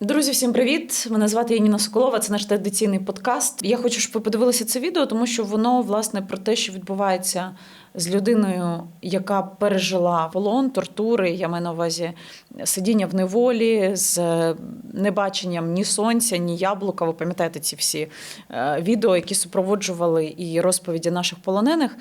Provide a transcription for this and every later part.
Друзі, всім привіт! Мене звати Яніна Соколова. Це наш традиційний подкаст. Я хочу, щоб ви подивилися це відео, тому що воно власне про те, що відбувається з людиною, яка пережила полон, тортури. Я маю на увазі сидіння в неволі з небаченням ні сонця, ні яблука. Ви пам'ятаєте ці всі е, відео, які супроводжували і розповіді наших полонених.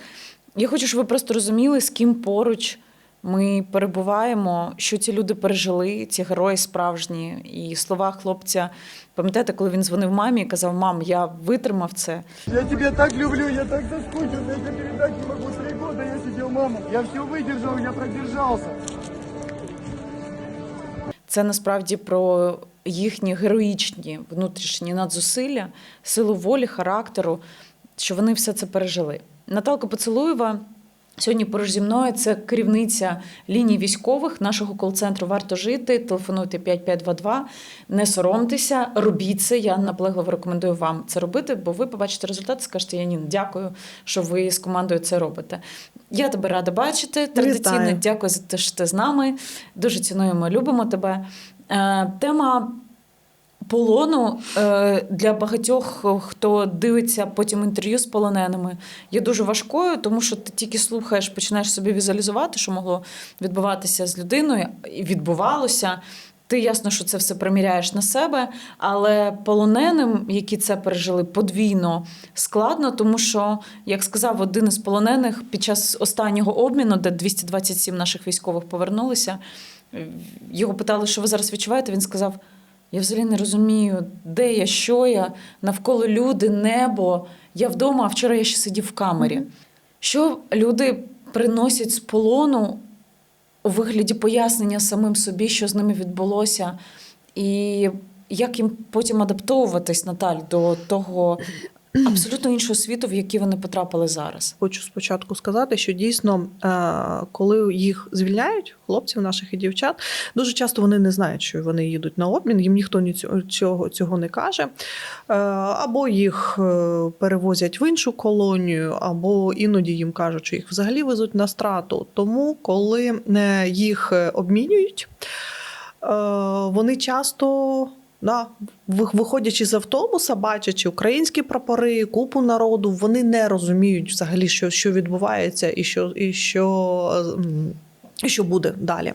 Я хочу, щоб ви просто розуміли, з ким поруч. Ми перебуваємо, що ці люди пережили, ці герої справжні. І слова хлопця, пам'ятаєте, коли він дзвонив мамі і казав: Мам, я витримав це. Я тебя так люблю, я так соскучился, я тебе передать не. Три года я сидел, мама. Я все выдержал, я продержался. Це насправді про їхні героїчні внутрішні надзусилля, силу волі, характеру, що вони все це пережили. Наталка Поцелуєва. Сьогодні поруч зі мною це керівниця лінії військових нашого кол-центру Варто жити. Телефонуйте 5522, не соромтеся, робіть це. Я наполегливо рекомендую вам це робити, бо ви побачите результат скажете, Янін, дякую, що ви з командою це робите. Я тебе рада бачити. Традиційно Вітаю. дякую за те, що ти з нами. Дуже цінуємо, любимо тебе. Е, Тема полону е, для багатьох, хто дивиться потім інтерв'ю з полоненими, є дуже важкою, тому що ти тільки слухаєш, починаєш собі візуалізувати, що могло відбуватися з людиною, і відбувалося. Ти ясно, що це все приміряєш на себе, але полоненим, які це пережили, подвійно складно, тому що, як сказав один із полонених під час останнього обміну, де 227 наших військових повернулися, його питали, що ви зараз відчуваєте. Він сказав: я взагалі не розумію, де я, що я, навколо люди, небо. Я вдома, а вчора я ще сидів в камері. Що люди приносять з полону у вигляді пояснення самим собі, що з ними відбулося, і як їм потім адаптовуватись, Наталь, до того абсолютно іншого світу, в який вони потрапили зараз. Хочу спочатку сказати, що дійсно, е, коли їх звільняють, хлопців наших і дівчат, дуже часто вони не знають, що вони їдуть на обмін, їм ніхто ні цього- цього, не каже. Е, Або їх е, перевозять в іншу колонію, або іноді їм кажуть, що їх взагалі везуть на страту. Тому, коли їх обмінюють, вони часто. Да, виходячи з автобуса, бачачи українські прапори, купу народу, вони не розуміють взагалі, що, що відбувається і що, і що, е, і що буде далі. Е,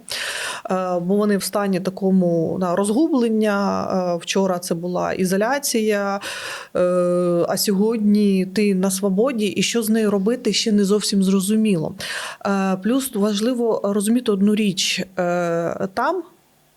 Бо вони в стані такому да, розгублення. Е, Вчора це була ізоляція, е, а сьогодні ти на свободі, і що з нею робити, ще не зовсім зрозуміло. Плюс важливо розуміти одну річ: там.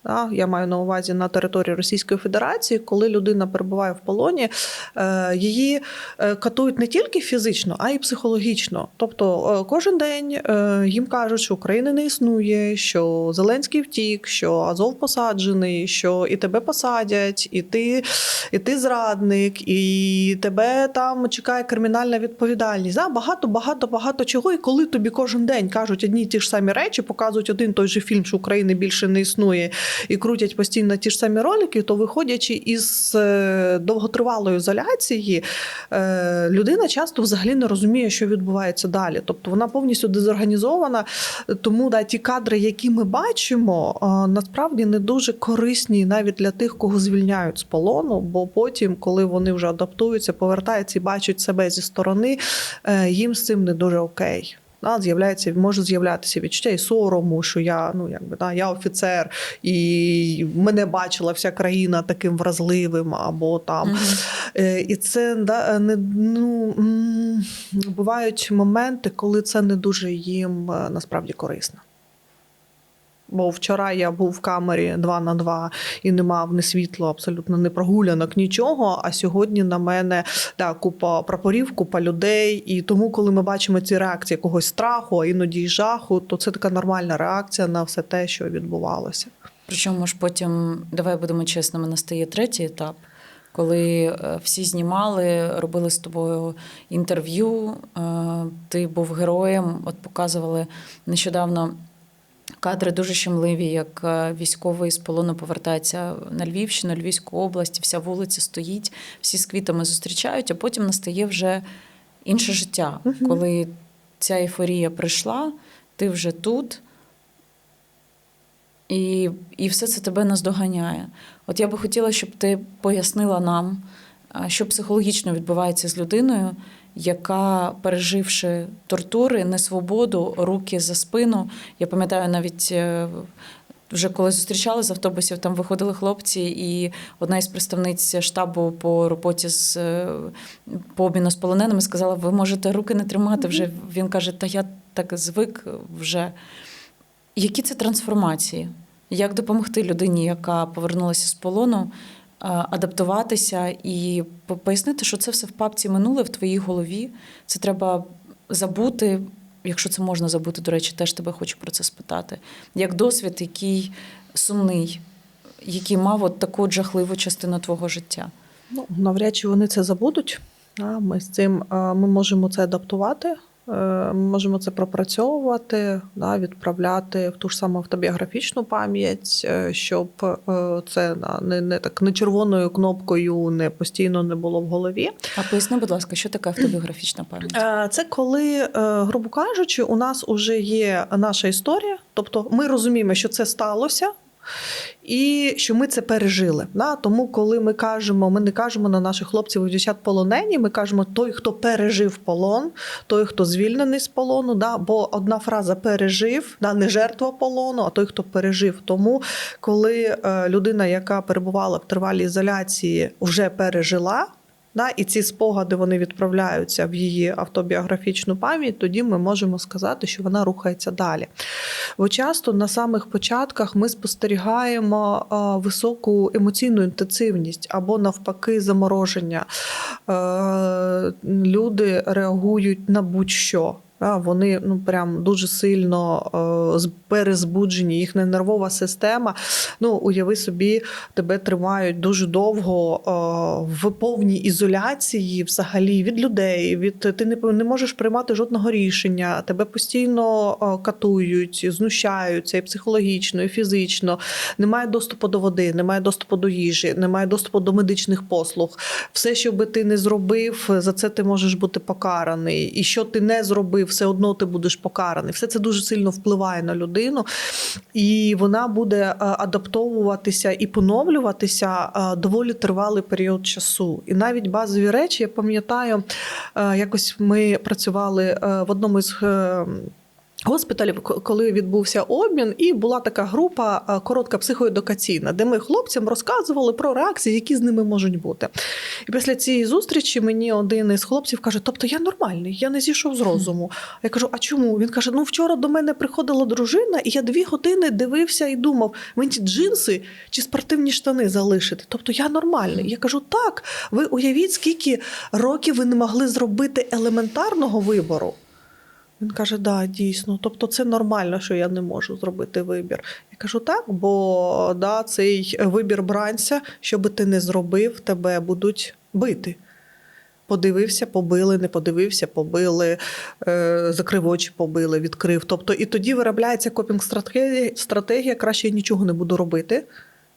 Да, я маю на увазі на території Російської Федерації, коли людина перебуває в полоні, е, її е, катують не тільки фізично, а й психологічно. Тобто е, кожен день їм кажуть, що України не існує, що Зеленський втік, що Азов посаджений, що і тебе посадять, і ти, і ти зрадник, і тебе там чекає кримінальна відповідальність. Да, багато, багато, багато чого. І коли тобі кожен день кажуть одні й ті ж самі речі, показують один той же фільм, що України більше не існує, і крутять постійно ті ж самі ролики, то виходячи із е, довготривалої ізоляції, е, людина часто взагалі не розуміє, що відбувається далі. Тобто вона повністю дезорганізована. Тому да, ті кадри, які ми бачимо, е, насправді не дуже корисні навіть для тих, кого звільняють з полону. Бо потім, коли вони вже адаптуються, повертаються і бачать себе зі сторони, їм з цим не дуже окей. Да, з'являється, може з'являтися відчуття і сорому, що я ну якби да, я офіцер, і мене бачила вся країна таким вразливим, або там. Мгм. Е, І це да, не ну бувають моменти, коли це не дуже їм е, насправді корисно. Бо вчора я був в камері 2 на 2 і не мав ні світло, абсолютно не прогулянок, нічого. А сьогодні на мене да, купа прапорів, купа людей. І тому, коли ми бачимо ці реакції якогось страху, а іноді й жаху, то це така нормальна реакція на все те, що відбувалося. Причому ж потім, давай будемо чесними, настає третій етап, коли е, всі знімали, робили з тобою інтерв'ю. е, Ти був героєм. От показували нещодавно кадри дуже щемливі, як е, військовий з полону повертається на Львівщину, Львівську область, вся вулиця стоїть, всі з квітами зустрічають, а потім настає вже інше життя, коли ця ейфорія прийшла, ти вже тут. І, і все це тебе наздоганяє. От я би хотіла, щоб ти пояснила нам, що психологічно відбувається з людиною, яка, переживши тортури, несвободу, руки за спину. Я пам'ятаю навіть. е, Вже коли зустрічали з автобусів, там виходили хлопці, і одна із представниць штабу по роботі з е, по обміну з полоненими сказала: ви можете руки не тримати вже. Він каже, та я так звик вже. Які це трансформації? Як допомогти людині, яка повернулася з полону, адаптуватися і пояснити, що це все в папці минуле в твоїй голові. Це треба забути, якщо це можна забути, до речі, теж тебе хочу про це спитати. Як досвід, який сумний, який мав от таку жахливу частину твого життя. Ну, навряд чи вони це забудуть. Ми з цим е, ми можемо це адаптувати, е, ми можемо це пропрацьовувати, да, відправляти в ту ж саму автобіографічну пам'ять, е, щоб е, це да, не, не так не червоною кнопкою не постійно не було в голові. А поясни, будь ласка, що таке автобіографічна пам'ять? Е, Це коли, е, грубо кажучи, у нас вже є наша історія, тобто ми розуміємо, що це сталося. І що ми це пережили. Да? Тому, коли ми кажемо, ми не кажемо на наших хлопців і полонені, ми кажемо той, хто пережив полон, той, хто звільнений з полону. Да? Бо одна фраза пережив, да? не жертва полону, а той, хто пережив. Тому, коли е, людина, яка перебувала в тривалій ізоляції, вже пережила. Да, і ці спогади вони відправляються в її автобіографічну пам'ять, тоді ми можемо сказати, що вона рухається далі. Бо часто на самих початках ми спостерігаємо високу емоційну інтенсивність або навпаки замороження. Е, Люди реагують на будь-що. Вони ну прям дуже сильно е, перезбуджені, їхня нервова система. Ну, уяви собі, тебе тримають дуже довго е, в повній ізоляції, взагалі від людей. Від ти не, не можеш приймати жодного рішення. Тебе постійно е, катують, знущаються і психологічно, і фізично. Немає доступу до води, немає доступу до їжі, немає доступу до медичних послуг. Все, що би ти не зробив, за це ти можеш бути покараний. І що ти не зробив, все одно ти будеш покараний. Все це дуже сильно впливає на людину, і вона буде е, адаптовуватися і поновлюватися е, доволі тривалий період часу. І навіть базові речі, я пам'ятаю, е, якось ми працювали в одному із. Госпіталів, коли відбувся обмін, і була така група е, коротка психоедукаційна, де ми хлопцям розказували про реакції, які з ними можуть бути. І після цієї зустрічі мені один із хлопців каже: Тобто я нормальний, я не зійшов з розуму. Я кажу: А чому? Він каже: Ну вчора до мене приходила дружина, і я дві години дивився і думав, мені джинси чи спортивні штани залишити. Тобто я нормальний. Я кажу: так, ви уявіть, скільки років ви не могли зробити елементарного вибору. Він каже: да, дійсно. Тобто це нормально, що я не можу зробити вибір. Я кажу, так, бо да, цей вибір бранця, що би ти не зробив, тебе будуть бити. Подивився, побили, не подивився, побили, е, закрив очі, побили, відкрив. Тобто, і тоді виробляється копінг-стратегія, стратегія, краще я нічого не буду робити.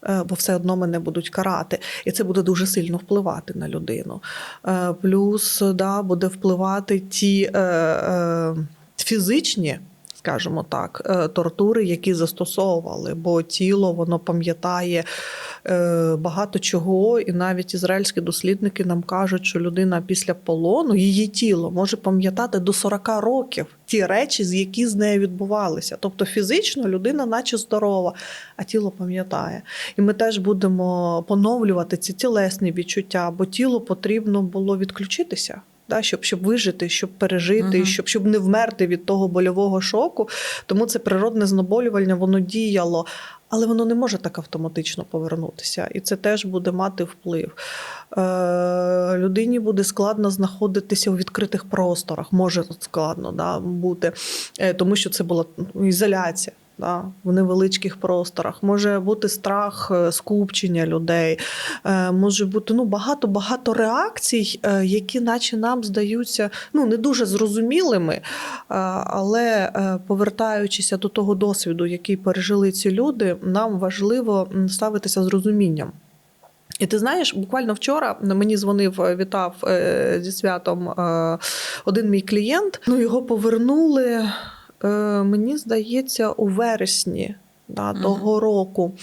Е, Бо все одно мене будуть карати, і це буде дуже сильно впливати на людину. Е, Плюс да, буде впливати ті е, е, фізичні, скажімо так, е, тортури, які застосовували, бо тіло воно пам'ятає е, багато чого, і навіть ізраїльські дослідники нам кажуть, що людина після полону, її тіло може пам'ятати до 40 років ті речі, з які з нею відбувалися. Тобто фізично людина, наче здорова, а тіло пам'ятає. І ми теж будемо поновлювати ці тілесні відчуття, бо тілу потрібно було відключитися. Да, щоб, щоб вижити, щоб пережити, Мгм. щоб, щоб не вмерти від того больового шоку. Тому це природне знеболювання, воно діяло, але воно не може так автоматично повернутися. І це теж буде мати вплив. Е, людині буде складно знаходитися у відкритих просторах, може складно да, бути, е, тому що це була ну, ізоляція. Да, в невеличких просторах може бути страх е, скупчення людей, е, може бути ну багато багато реакцій, е, які, наче нам здаються ну не дуже зрозумілими, але повертаючися до того досвіду, який пережили ці люди, нам важливо ставитися з розумінням. І ти знаєш, буквально вчора мені дзвонив, вітав зі святом один мій клієнт. Ну його повернули. Е, Мені здається, у вересні да, того року.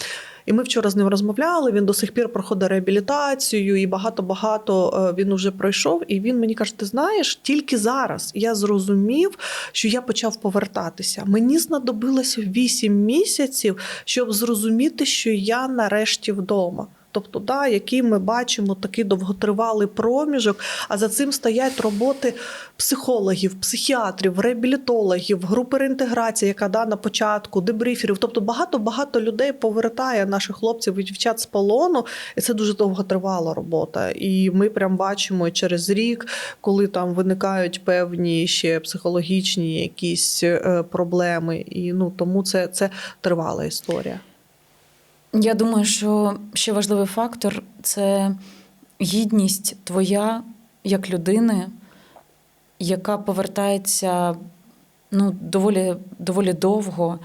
І ми вчора з ним розмовляли. Він до сих пір проходить реабілітацію, і багато-багато е, він вже пройшов. І він мені каже: ти знаєш, тільки зараз я зрозумів, що я почав повертатися. Мені знадобилося 8 місяців, щоб зрозуміти, що я нарешті вдома. Тобто, да, який ми бачимо такий довготривалий проміжок, а за цим стоять роботи психологів, психіатрів, реабілітологів, групи реінтеграції, яка да, на початку, дебриферів. Тобто багато-багато людей повертає наших хлопців і дівчат з полону, і це дуже довготривала робота. І ми прям бачимо через рік, коли там виникають певні ще психологічні якісь е, проблеми. І ну тому це, це тривала історія. Я думаю, що ще важливий фактор це гідність твоя як людини, яка повертається ну, доволі, доволі довго,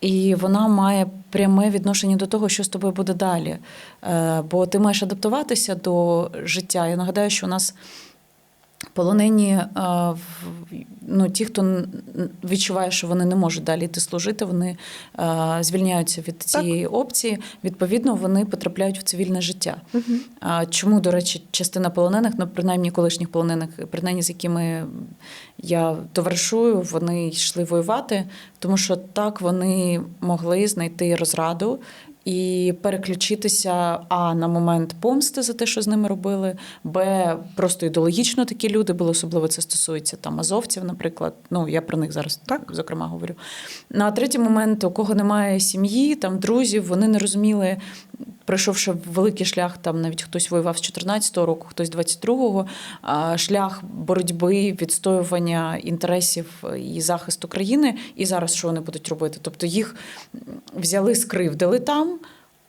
і вона має пряме відношення до того, що з тобою буде далі. Е, Бо ти маєш адаптуватися до життя. Я нагадаю, що у нас полонені, е, ну, ті, хто відчуває, що вони не можуть далі йти служити, вони е, звільняються від цієї опції. Відповідно, вони потрапляють в цивільне життя. А чому, до речі, частина полонених, ну принаймні колишніх полонених, принаймні з якими я товаришую, вони йшли воювати, тому що так вони могли знайти розраду і переключитися а на момент помсти за те, що з ними робили, б просто ідеологічно такі люди були, особливо це стосується там азовців, наприклад. Ну я про них зараз Так. зокрема говорю. На третій момент, у кого немає сім'ї, там друзів, вони не розуміли, пройшовши великий шлях, там навіть хтось воював з 14-го року, хтось 22-го, шлях боротьби, відстоювання інтересів і захисту країни, і зараз що вони будуть робити? Тобто їх взяли, скривдили там.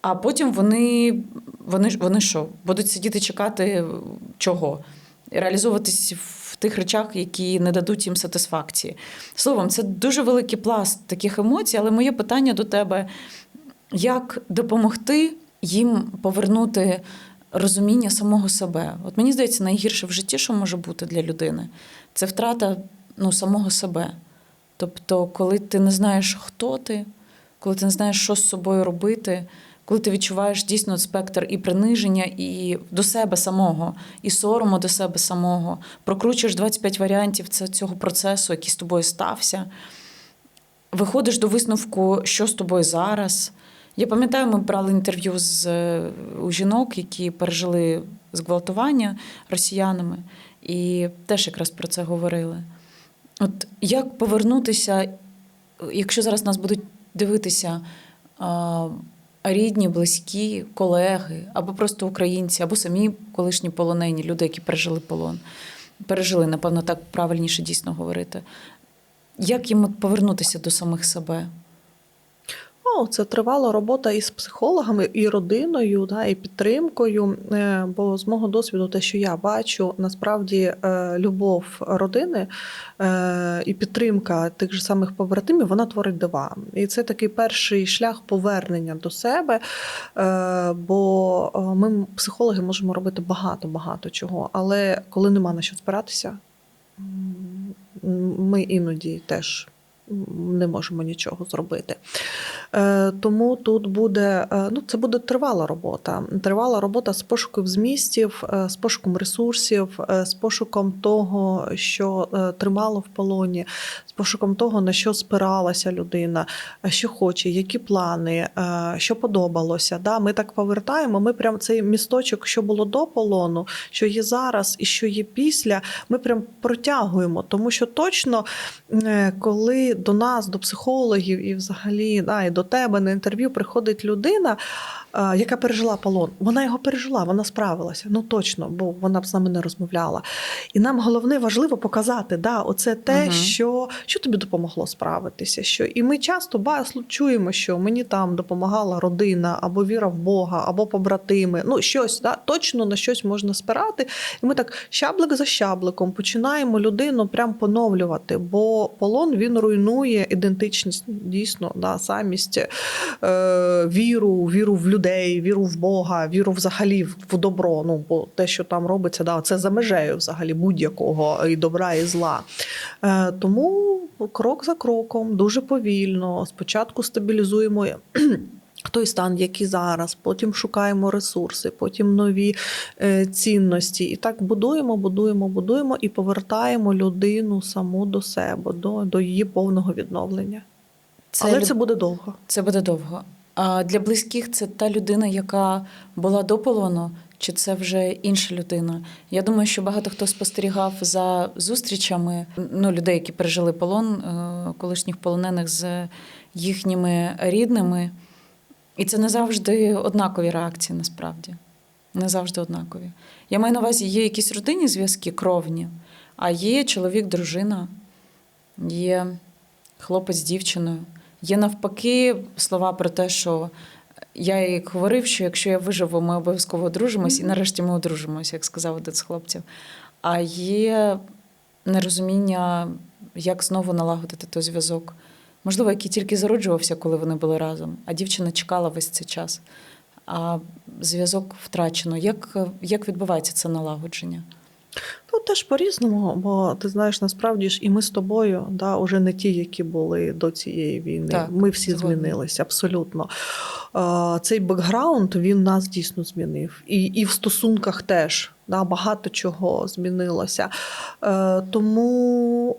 А потім вони, вони, вони що, будуть сидіти чекати чого? Реалізовуватись в тих речах, які не дадуть їм сатисфакції. Словом, це дуже великий пласт таких емоцій, але моє питання до тебе: як допомогти їм повернути розуміння самого себе? От мені здається, найгірше в житті, що може бути для людини, це втрата ну, самого себе. Тобто, коли ти не знаєш, хто ти, коли ти не знаєш, що з собою робити, коли ти відчуваєш дійсно спектр і приниження, і до себе самого, і сорому до себе самого, прокручуєш 25 варіантів цього процесу, який з тобою стався, виходиш до висновку, що з тобою зараз. Я пам'ятаю, ми брали інтерв'ю з е, у жінок, які пережили зґвалтування росіянами, і теж якраз про це говорили. От як повернутися, якщо зараз нас будуть дивитися а, рідні, близькі, колеги, або просто українці, або самі колишні полонені, люди, які пережили полон, пережили, напевно, так правильніше дійсно говорити. Як їм повернутися до самих себе? Ну, це тривала робота із психологами, і родиною, да, і підтримкою. Е, Бо з мого досвіду, те, що я бачу, насправді е, любов родини е, і підтримка тих же самих побратимів, вона творить дива. І це такий перший шлях повернення до себе. Бо ми, психологи, можемо робити багато-багато чого. Але коли нема на що спиратися, ми іноді теж не можемо нічого зробити. Е, Тому тут буде е, ну, це буде тривала робота. Тривала робота з пошуком змістів, е, з пошуком ресурсів, з пошуком того, що тримало в полоні, з пошуком того, на що спиралася людина, що хоче, які плани, що подобалося. Да, Ми так повертаємо. Ми прям цей місточок, що було до полону, що є зараз і що є після. Ми прям протягуємо, тому що точно, коли до нас, до психологів і взагалі да, і до тебе на інтерв'ю приходить людина, е, яка пережила полон. Вона його пережила, вона справилася. Ну точно, бо вона б з нами не розмовляла. І нам головне важливо показати, да, оце те, Мгм. що, що тобі допомогло справитися. Що... І ми часто ба, чуємо, що мені там допомагала родина, або віра в Бога, або побратими. Ну, щось, да, точно на щось можна спирати. І ми так щаблик за щабликом починаємо людину прям поновлювати, бо полон він руйнує ідентичність, дійсно, да, самість, е, віру, віру в людей, віру в Бога, віру взагалі в добро. Ну бо те, що там робиться, да, це за межею взагалі будь-якого і добра, і зла. Е, тому крок за кроком, дуже повільно. Спочатку стабілізуємо. Той стан, який зараз, потім шукаємо ресурси, потім нові е, цінності. І так будуємо, будуємо, будуємо і повертаємо людину саму до себе, до, до її повного відновлення. Але лю- це буде довго. Це буде довго. А для близьких це та людина, яка була до полону, чи це вже інша людина? Я думаю, що багато хто спостерігав за зустрічами ну, людей, які пережили полон, е, колишніх полонених з їхніми рідними. І це не завжди однакові реакції, насправді. Не завжди однакові. Я маю на увазі, є якісь родинні зв'язки кровні, а є чоловік, дружина, є хлопець з дівчиною. Є навпаки слова про те, що я як говорив, що якщо я виживу, ми обов'язково одружимось, і нарешті ми одружимось, як сказав один з хлопців. А є нерозуміння, як знову налагодити той зв'язок. Можливо, який тільки зароджувався, коли вони були разом, а дівчина чекала весь цей час. А зв'язок втрачено. Як, як відбувається це налагодження? Ну, теж по-різному, бо ти знаєш, насправді ж і ми з тобою, да, уже не ті, які були до цієї війни. Так, ми всі згодна. змінилися абсолютно. Е, Цей бекграунд він нас дійсно змінив. І, і в стосунках теж да, багато чого змінилося. Е, Тому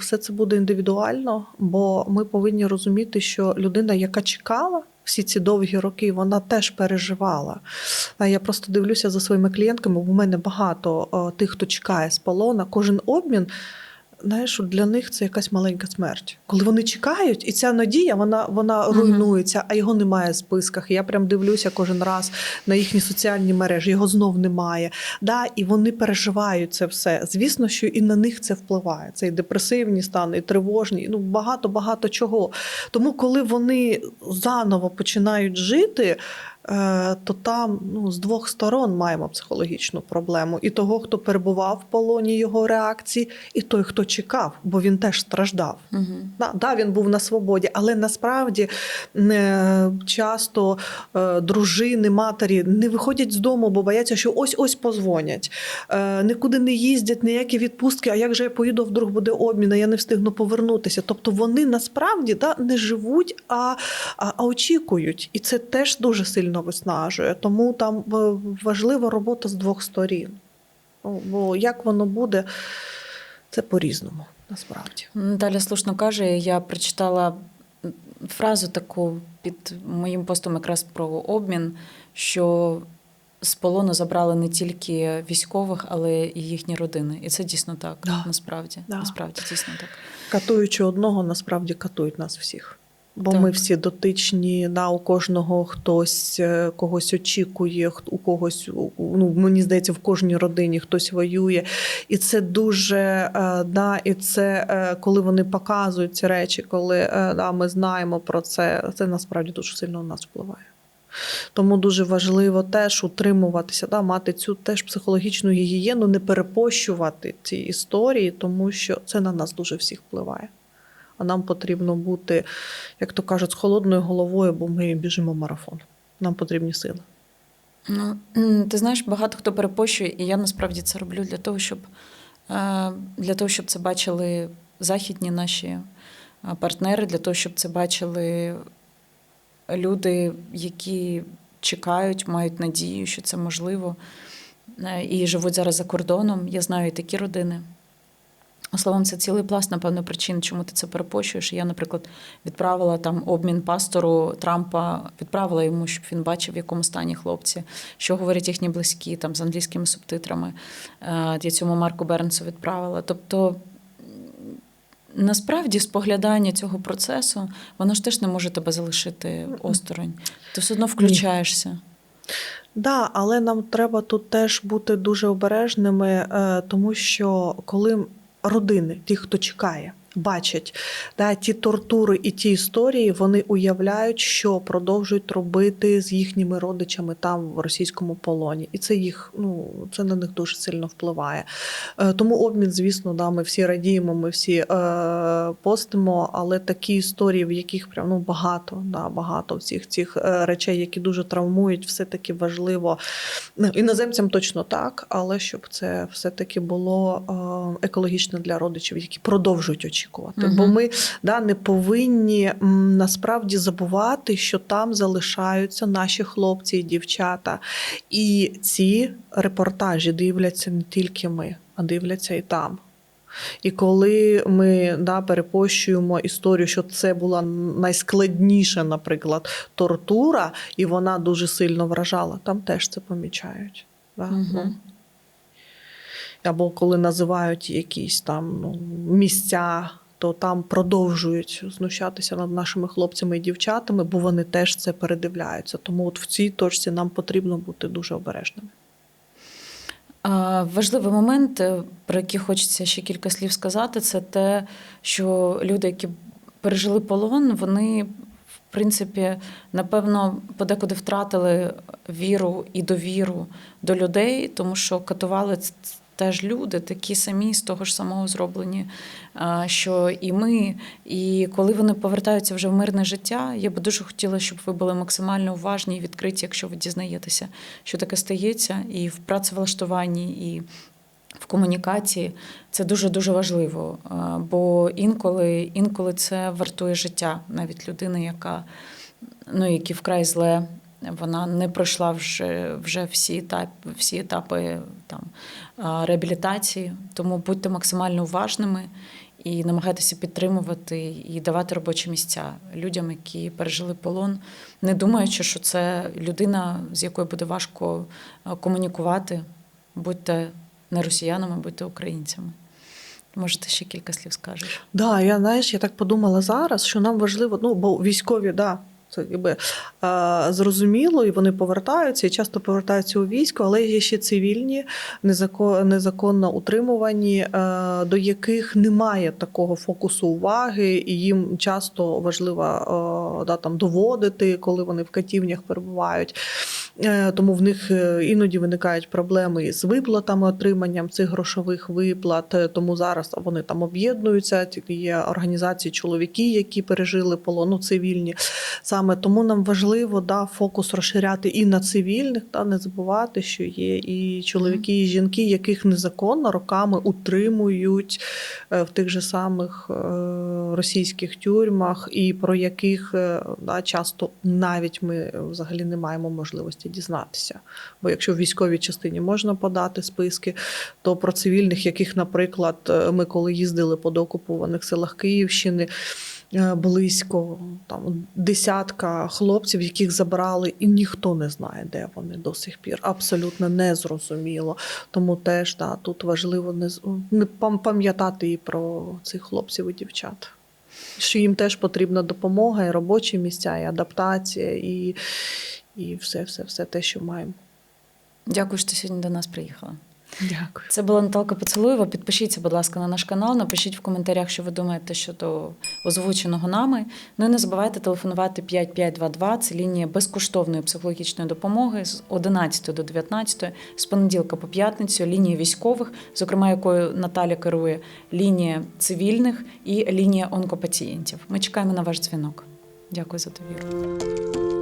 все це буде індивідуально, бо ми повинні розуміти, що людина, яка чекала. Всі ці довгі роки вона теж переживала. А Я просто дивлюся за своїми клієнтками, бо в мене багато е, тих, хто чекає з полона. Кожен обмін, знаєш, для них це якась маленька смерть. Коли вони чекають, і ця надія вона, вона руйнується, а його немає в списках. І я прям дивлюся кожен раз на їхні соціальні мережі, його знов немає. Да, і вони переживають це все. Звісно, що і на них це впливає. Це і депресивні стани, і тривожні, ну багато багато чого. Тому, коли вони заново починають жити. Е, То там ну, з двох сторон маємо психологічну проблему. І того, хто перебував в полоні його реакції, і той, хто чекав, бо він теж страждав. Угу. Да, да, він був на свободі, але насправді часто е, дружини, матері не виходять з дому, бо бояться, що ось ось позвонять. Е, нікуди не їздять, ніякі відпустки. А як же я поїду, вдруг буде обмін, а я не встигну повернутися. Тобто вони насправді да, не живуть, а, а, а очікують. І це теж дуже сильно виснажує. Тому там важлива робота з двох сторін. Ну, Бо як воно буде, це по-різному насправді. Наталя слушно каже, я прочитала фразу таку під моїм постом якраз про обмін, що з полону забрали не тільки військових, але і їхні родини. І це дійсно так. Да. Насправді, Да. насправді дійсно так. Катуючи одного, насправді катують нас всіх. Бо Так. ми всі дотичні, да, у кожного хтось е, когось очікує, у когось, у- у- ну мені здається, в кожній родині хтось воює. І це дуже е, да, і це е, коли вони показують ці речі, коли да, ми знаємо про це, це насправді дуже сильно на нас впливає. Тому дуже важливо теж утримуватися, да, мати цю теж психологічну гігієну, не перепощувати ці історії, тому що це на нас дуже всіх впливає. А нам потрібно бути, як то кажуть, з холодною головою, бо ми біжимо марафон. Нам потрібні сили. Ну, ти знаєш, багато хто перепощує, і я насправді це роблю для того, щоб, е, для того, щоб це бачили західні наші е, партнери, для того, щоб це бачили люди, які чекають, мають надію, що це можливо, е, і живуть зараз за кордоном. Я знаю і такі родини. Словом, це цілий пласт, напевно, причин, чому ти це перепощуєш. Я, наприклад, відправила там обмін пастору Трампа, відправила йому, щоб він бачив, в якому стані хлопці, що говорять їхні близькі, там з англійськими субтитрами. Е, Я цьому Марку Бернсу відправила. Тобто, насправді, споглядання цього процесу, воно ж теж не може тебе залишити осторонь. Ти все одно включаєшся. Да, але нам треба тут теж бути дуже обережними, е, тому що коли родини, тих, хто чекає, бачать да, ті тортури і ті історії, вони уявляють, що продовжують робити з їхніми родичами там в російському полоні. І це їх, ну це на них дуже сильно впливає. Е, Тому обмін, звісно, да, ми всі радіємо, ми всі е, постимо, але такі історії, в яких прям ну багато, да, багато всіх цих е, речей, які дуже травмують, все-таки важливо. Ну, Іноземцям точно так, але щоб це все-таки було е, екологічно для родичів, які продовжують очікувати. Мгм. Бо ми да, не повинні м, насправді забувати, що там залишаються наші хлопці і дівчата. І ці репортажі дивляться не тільки ми, а дивляться і там. І коли ми да, перепощуємо історію, що це була найскладніша, наприклад, тортура, і вона дуже сильно вражала, там теж це помічають. Да? Мгм. Або коли називають якісь там ну, місця, то там продовжують знущатися над нашими хлопцями і дівчатами, бо вони теж це передивляються. Тому от в цій точці нам потрібно бути дуже обережними. Важливий момент, е, про який хочеться ще кілька слів сказати, це те, що люди, які пережили полон, вони, в принципі, напевно, подекуди втратили віру і довіру до людей, тому що катували теж люди, такі самі з того ж самого зроблені, що і ми. І коли вони повертаються вже в мирне життя, я би дуже хотіла, щоб ви були максимально уважні і відкриті, якщо ви дізнаєтеся, що таке стається, і в працевлаштуванні, і в комунікації це дуже дуже важливо. Бо інколи, інколи це вартує життя навіть людини, яка ну, які вкрай зле. Вона не пройшла вже, вже всі етапи, всі етапи там, реабілітації. Тому будьте максимально уважними і намагайтеся підтримувати і давати робочі місця людям, які пережили полон, не думаючи, що це людина, з якою буде важко комунікувати. Будьте не росіянами, будьте українцями. Можете ще кілька слів скажеш. Да, я знаєш, я так подумала зараз, що нам важливо, ну бо військові, да. Це якби е, зрозуміло, і вони повертаються, і часто повертаються у військо, але є ще цивільні, незако- незаконно утримувані, е, до яких немає такого фокусу уваги, і їм часто важливо е, да, там, доводити, коли вони в катівнях перебувають. Тому в них іноді виникають проблеми з виплатами, отриманням цих грошових виплат. Тому зараз вони там об'єднуються. Є організації чоловіки, які пережили полон, ну, цивільні. Саме тому нам важливо да, фокус розширяти і на цивільних, та не забувати, що є і чоловіки, і жінки, яких незаконно роками утримують е, в тих же самих е, російських тюрмах, і про яких е, да, часто навіть ми взагалі не маємо можливості дізнатися. Бо якщо в військовій частині можна подати списки, то про цивільних, яких, наприклад, ми коли їздили по доокупованих селах Київщини. Е, Близько там десятка хлопців, яких забрали, і ніхто не знає, де вони до сих пір. Абсолютно незрозуміло. Тому теж да, тут важливо не, пам'ятати і про цих хлопців і дівчат. Що їм теж потрібна допомога, і робочі місця, і адаптація, і, і все, все, все те, що маємо. Дякую, що ти сьогодні до нас приїхала. Дякую. Це була Наталка Поцелуєва. Підпишіться, будь ласка, на наш канал. Напишіть в коментарях, що ви думаєте щодо озвученого нами. Ну і не забувайте телефонувати 5522. Це лінія безкоштовної психологічної допомоги з 11 до 19, з понеділка по п'ятницю, лінія військових, зокрема якою Наталя керує, лінія цивільних і лінія онкопацієнтів. Ми чекаємо на ваш дзвінок. Дякую за довіру.